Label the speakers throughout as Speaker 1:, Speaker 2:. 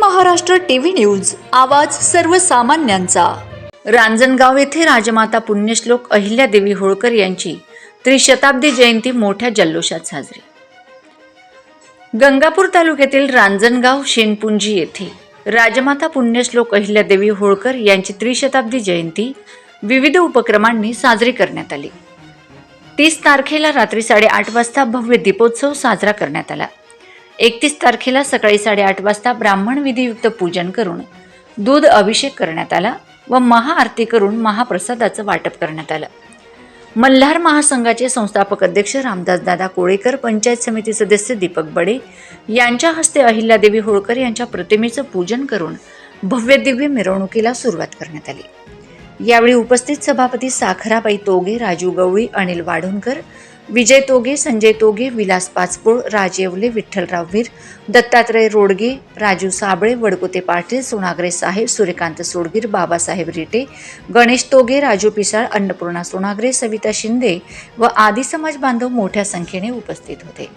Speaker 1: Maharashtra TV news आवाज सर्वसामान्यांचा. रांजणगाव येथे राजमाता पुण्यश्लोक अहिल्यादेवी होळकर यांची त्रिशताब्दी जयंती मोठ्या जल्लोषात साजरी. गंगापूर तालुक्यातील रांजणगाव शेनपुंजी येथे राजमाता पुण्यश्लोक अहिल्यादेवी होळकर यांची त्रिशताब्दी जयंती विविध उपक्रमांनी साजरी करण्यात आली. तीस तारखेला रात्री साडेआठ वाजता भव्य दीपोत्सव साजरा करण्यात आला. एकतीस तारखेला सकाळी साडेआठ वाजता ब्राह्मण विधियुक्त पूजन करून दूध अभिषेक करण्यात आला व महाआरती करून महाप्रसादाचं वाटप करण्यात आलं. मल्हार महासंघाचे संस्थापक अध्यक्ष रामदासदादा कोळेकर पंचायत समिती सदस्य दीपक बडे यांच्या हस्ते अहिल्यादेवी होळकर यांच्या प्रतिमेचं पूजन करून भव्य दिव्य मिरवणुकीला सुरुवात करण्यात आली. यावेळी उपस्थित सभापती साखराबाई तोगे राजू गवळी अनिल वाढोणकर विजय तोगे संजय तोगे विलास पाचपोळ राज येवले विठ्ठलराव वीर दत्तात्रय रोडगे राजू साबळे वडकोते पाटील सोनागरे साहेब सूर्यकांत सोडगीर बाबासाहेब रिटे गणेश तोगे राजू पिसाळ अन्नपूर्णा सोनागरे सविता शिंदे व आदी समाज बांधव मोठ्या संख्येने उपस्थित होते.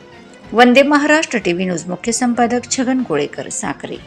Speaker 1: वंदे महाराष्ट्र टीव्ही न्यूज मुख्य संपादक छगन कोळेकर साखरे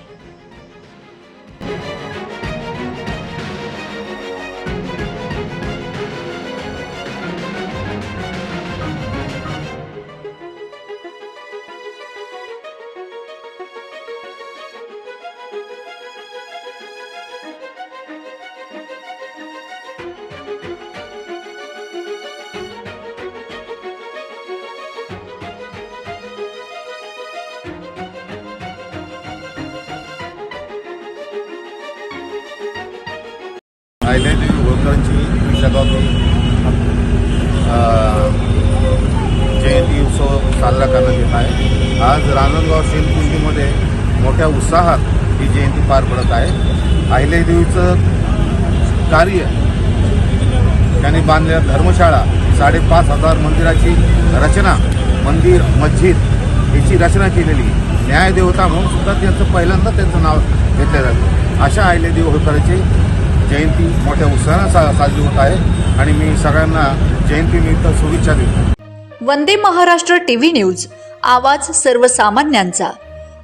Speaker 2: अहिल्यादेवी होळकरांची शताब्दी जयंती उत्सव साजरा करण्यात येत आहे. आज रांजणगाव शेलकुंडीमध्ये मोठ्या उत्साहात ही जयंती पार पडत आहे. अहिल्यादेवीचं कार्य त्यांनी बांधलेल्या धर्मशाळा साडेपाच हजार मंदिराची रचना मंदिर मस्जिद याची रचना केलेली. न्यायदेवता म्हणून सुद्धा त्यांचं पहिल्यांदा त्यांचं नाव घेतलं जातं. अशा अहिल्यादेवी होळकरांची जयंती मोठ्या उत्साहानं सा साजरी होत आहे आणि मी सगळ्यांना जयंतीनिमित्त शुभेच्छा देतो.
Speaker 1: वंदे महाराष्ट्र टीव्ही न्यूज आवाज सर्वसामान्यांचा.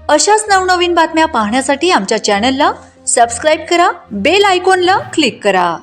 Speaker 1: अशाच नवनवीन बातम्या पाहण्यासाठी आमच्या चॅनलला सबस्क्राईब करा बेल आयकॉनला क्लिक करा.